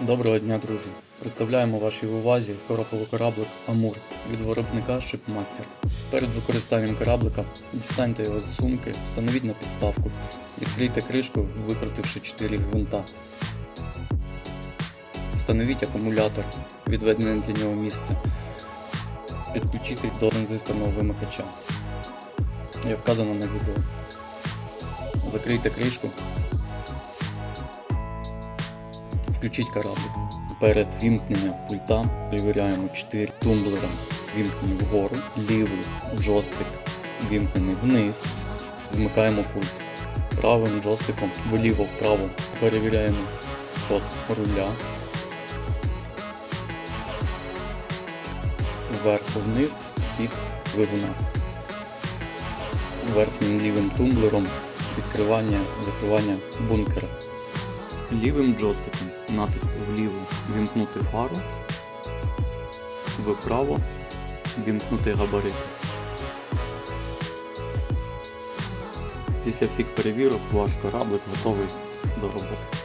Доброго дня, друзі! Представляємо вашій увазі короповий кораблик Амур від виробника Шипмастер. Перед використанням кораблика дістаньте його з сумки, встановіть на підставку, відкрийте кришку, викрутивши 4 гвинта. Встановіть акумулятор, відведене для нього місце. Підключити до транзисторного вимикача, як вказано на відео. Закрийте кришку Включіть кораблик. Перед вімкненням пульта перевіряємо 4 тумблера вімкнені вгору, лівий джойстик вімкнений вниз, вмикаємо пульт. Правим джойстиком вліво-вправо перевіряємо ход руля. Вверх-вниз хід двигуна. Верхнім лівим тумблером відкривання закривання бункера. Лівим джойстиком натиск вліво вімкнути фару, вправо вімкнути габарит. Після всіх перевірок ваш кораблик готовий до роботи.